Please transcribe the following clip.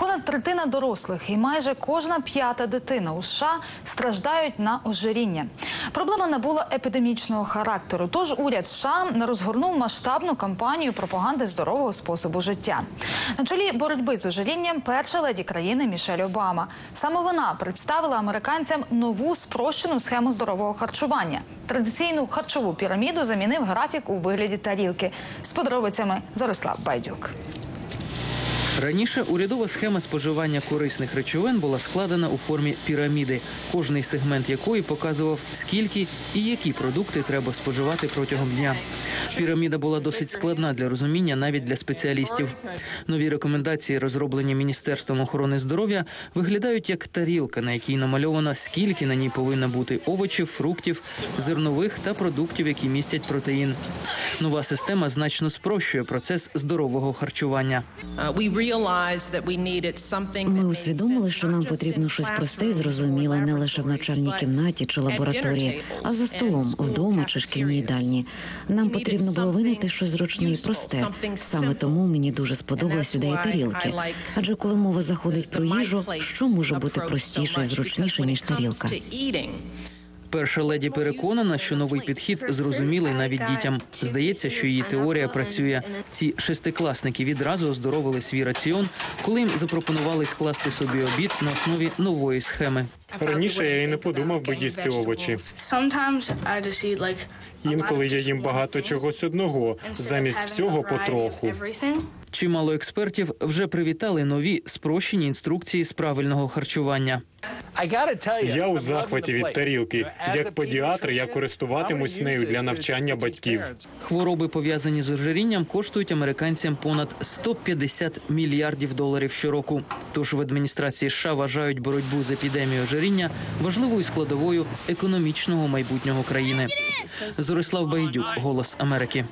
Понад третина дорослих і майже кожна п'ята дитина у США страждають на ожиріння. Проблема набула епідемічного характеру. Тож уряд США розгорнув масштабну кампанію пропаганди здорового способу життя. На чолі боротьби з ожирінням перша леді країни Мішель Обама. Саме вона представила американцям нову спрощену схему здорового харчування. Традиційну харчову піраміду замінив графік у вигляді тарілки. З подробицями Зарислав Байдюк. Раніше урядова схема споживання корисних речовин була складена у формі піраміди, кожний сегмент якої показував, скільки і які продукти треба споживати протягом дня. Піраміда була досить складна для розуміння навіть для спеціалістів. Нові рекомендації, розроблені Міністерством охорони здоров'я, виглядають як тарілка, на якій намальовано, скільки на ній повинно бути овочів, фруктів, зернових та продуктів, які містять протеїн. Нова система значно спрощує процес здорового харчування. Ми усвідомили, що нам потрібно щось просте і зрозуміле не лише в навчальній кімнаті чи лабораторії, а за столом вдома чи шкільній їдальні. Нам потрібно було винайти щось зручне і просте. Саме тому мені дуже сподобались ідеї тарілки. Адже коли мова заходить про їжу, що може бути простіше і зручніше ніж тарілка? Перша леді переконана, що новий підхід зрозумілий навіть дітям. Здається, що її теорія працює. Ці шестикласники відразу оздоровили свій раціон, коли їм запропонували скласти собі обід на основі нової схеми. Раніше я і не подумав би їсти овочі. Інколи я їм багато чогось одного, замість всього потроху. Чимало експертів вже привітали нові спрощені інструкції з правильного харчування. Я у захваті від тарілки. Як педіатр, я користуватимусь нею для навчання батьків. Хвороби, пов'язані з ожирінням, коштують американцям понад 150 мільярдів доларів щороку. Тож в адміністрації США вважають боротьбу з епідемією ожиріння важливою складовою економічного майбутнього країни. Зорислав Байдюк, Голос Америки.